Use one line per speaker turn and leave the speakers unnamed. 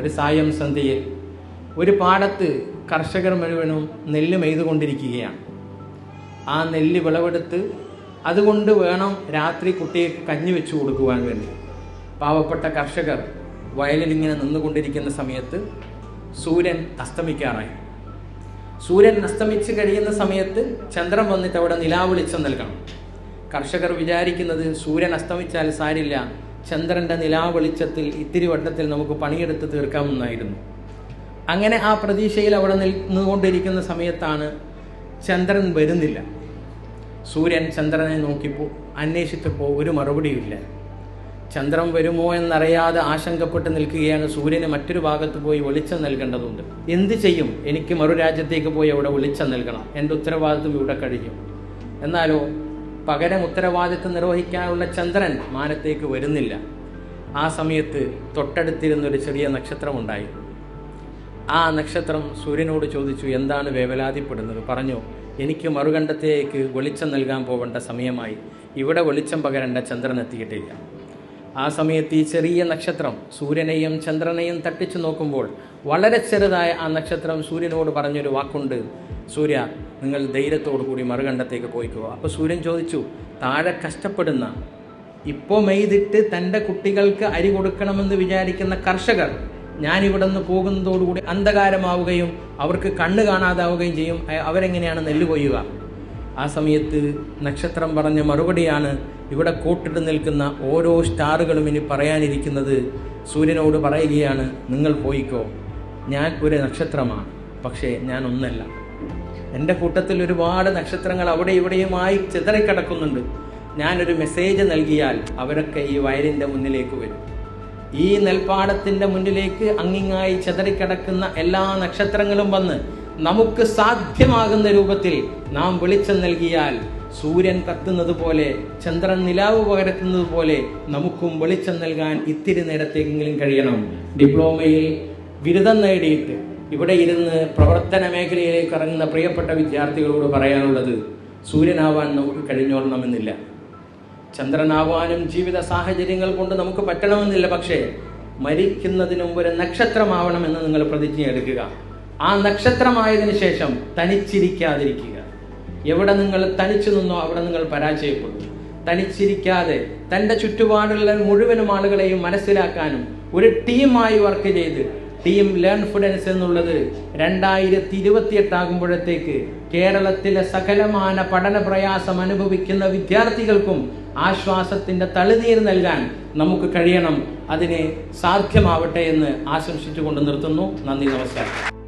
ഒരു സായം സന്ധ്യയിൽ ഒരു പാടത്ത് കർഷകർ മുഴുവനും നെല്ല് മെയ്തുകൊണ്ടിരിക്കുകയാണ്. ആ നെല്ല് വിളവെടുത്ത് അതുകൊണ്ട് വേണം രാത്രി കുട്ടിയെ കഞ്ഞി വെച്ചു കൊടുക്കുവാൻ വേണ്ടി. പാവപ്പെട്ട കർഷകർ വയലിൽ ഇങ്ങനെ നിന്നുകൊണ്ടിരിക്കുന്ന സമയത്ത് സൂര്യൻ അസ്തമിക്കാറായി. സൂര്യൻ അസ്തമിച്ച് കഴിയുന്ന സമയത്ത് ചന്ദ്രൻ വന്നിട്ട് അവിടെ നിലാവെളിച്ചം നൽകണം. കർഷകർ വിചാരിക്കുന്നത് സൂര്യൻ അസ്തമിച്ചാൽ സാരില്ല ചന്ദ്രന്റെ നിലാവെളിച്ചത്തിൽ ഇത്തിരി വട്ടത്തിൽ നമുക്ക് പണിയെടുത്ത് തീർക്കാമെന്നായിരുന്നു അങ്ങനെ ആ പ്രതീക്ഷയിൽ അവിടെ നിന്നുകൊണ്ടിരിക്കുന്ന സമയത്താണ് ചന്ദ്രൻ വരുന്നില്ല. സൂര്യൻ ചന്ദ്രനെ നോക്കിപ്പോ അന്വേഷിച്ചപ്പോൾ ഒരു മറുപടിയുമില്ല. ചന്ദ്രൻ വരുമോ എന്നറിയാതെ ആശങ്കപ്പെട്ട് നിൽക്കുകയാണ് സൂര്യന് മറ്റൊരു ഭാഗത്ത് പോയി വെളിച്ചം നൽകേണ്ടതുണ്ട്. എന്ത് ചെയ്യും? എനിക്ക് മറു രാജ്യത്തേക്ക് പോയി അവിടെ വെളിച്ചം നൽകണം. എന്റെ ഉത്തരവാദിത്വം ഇവിടെ കഴിയും. എന്നാലോ പകരം ഉത്തരവാദിത്വം നിർവഹിക്കാനുള്ള ചന്ദ്രൻ മാനത്തേക്ക് വരുന്നില്ല. ആ സമയത്ത് തൊട്ടടുത്തിരുന്നൊരു ചെറിയ നക്ഷത്രമുണ്ടായി. ആ നക്ഷത്രം സൂര്യനോട് ചോദിച്ചു എന്താണ് വേവലാതിപ്പെടുന്നത്? പറഞ്ഞു എനിക്ക് മറുകണ്ഠത്തേക്ക് വെളിച്ചം നൽകാൻ പോകേണ്ട സമയമായി. ഇവിടെ വെളിച്ചം പകരേണ്ട ചന്ദ്രൻ എത്തിയിട്ടില്ല. ആ സമയത്ത് ഈ ചെറിയ നക്ഷത്രം സൂര്യനെയും ചന്ദ്രനെയും തട്ടിച്ചു നോക്കുമ്പോൾ വളരെ ചെറുതായ ആ നക്ഷത്രം സൂര്യനോട് പറഞ്ഞൊരു വാക്കുണ്ട്. സൂര്യ നിങ്ങൾ ധൈര്യത്തോടു കൂടി മറുകണ്ഠത്തേക്ക് പോയിക്കുക അപ്പോൾ സൂര്യൻ ചോദിച്ചു താഴെ കഷ്ടപ്പെടുന്ന ഇപ്പോൾ മെയ്തിട്ട് തന്റെ കുട്ടികൾക്ക് അരി കൊടുക്കണമെന്ന് വിചാരിക്കുന്ന കർഷകർ ഞാനിവിടെ നിന്ന് പോകുന്നതോടുകൂടി അന്ധകാരമാവുകയും അവർക്ക് കണ്ണ് കാണാതാവുകയും ചെയ്യും. അവരെങ്ങനെയാണ് നെല്ല് കൊയ്യുക? ആ സമയത്ത് നക്ഷത്രം പറഞ്ഞ മറുപടിയാണ് ഇവിടെ കൂട്ടിട്ട് നിൽക്കുന്ന ഓരോ സ്റ്റാറുകളും ഇനി പറയാനിരിക്കുന്നത്. സൂര്യനോട് പറയുകയാണ് നിങ്ങൾ പോയിക്കോ. ഞാൻ ഒരു നക്ഷത്രമാണ് പക്ഷേ ഞാൻ ഒന്നല്ല. എന്റെ കൂട്ടത്തിൽ ഒരുപാട് നക്ഷത്രങ്ങൾ അവിടെ ഇവിടെയുമായി ചിതറിക്കിടക്കുന്നുണ്ട്. ഞാനൊരു മെസ്സേജ് നൽകിയാൽ അവരൊക്കെ ഈ വയലിന്റെ മുന്നിലേക്ക് വരും. ഈ നെൽപ്പാടത്തിന്റെ മുന്നിലേക്ക് അങ്ങിങ്ങായി ചിതറിക്കിടക്കുന്ന എല്ലാ നക്ഷത്രങ്ങളും വന്ന് നമുക്ക് സാധ്യമാകുന്ന രൂപത്തിൽ നാം വെളിച്ചം നൽകിയാൽ സൂര്യൻ കത്തുന്നത് പോലെ ചന്ദ്രൻ നിലാവ് പകരത്തുന്നത് പോലെ നമുക്കും വെളിച്ചം നൽകാൻ ഇത്തിരി നേരത്തേക്കെങ്കിലും കഴിയണം. ഡിപ്ലോമയിൽ ബിരുദം നേടിയിട്ട് ഇവിടെ ഇരുന്ന് പ്രവർത്തന മേഖലയിലേക്ക് ഇറങ്ങുന്ന പ്രിയപ്പെട്ട വിദ്യാർത്ഥികളോട് പറയാനുള്ളത് സൂര്യനാവാൻ നമുക്ക് കഴിഞ്ഞോളണമെന്നില്ല. ചന്ദ്രനാവാനും ജീവിത സാഹചര്യങ്ങൾ കൊണ്ട് നമുക്ക് പറ്റണമെന്നില്ല പക്ഷേ മരിക്കുന്നതിന് മുമ്പ് ഒരു നക്ഷത്രമാവണമെന്ന് നിങ്ങൾ പ്രതിജ്ഞ എടുക്കുക ആ നക്ഷത്രമായതിനു ശേഷം തനിച്ചിരിക്കാതിരിക്കുക. എവിടെ നിങ്ങൾ തനിച്ചു നിന്നോ അവിടെ നിങ്ങൾ പരാജയപ്പെടും. തനിച്ചിരിക്കാതെ തന്റെ ചുറ്റുപാടുള്ള മുഴുവനും ആളുകളെയും മനസ്സിലാക്കാനും ഒരു ടീമായി വർക്ക് ചെയ്ത് ടീം ലേൺ ഫുഡൻസ് എന്നുള്ളത് രണ്ടായിരത്തി ഇരുപത്തിയെട്ട് ആകുമ്പോഴത്തേക്ക് കേരളത്തിലെ സകലമാന പഠന പ്രയാസം അനുഭവിക്കുന്ന വിദ്യാർത്ഥികൾക്കും ആശ്വാസത്തിന്റെ തളിനീർ നൽകാൻ നമുക്ക് കഴിയണം. അതിനെ സാധ്യമാവട്ടെ എന്ന് ആശംസിച്ചുകൊണ്ട് നിർത്തുന്നു. നന്ദി നമസ്കാരം.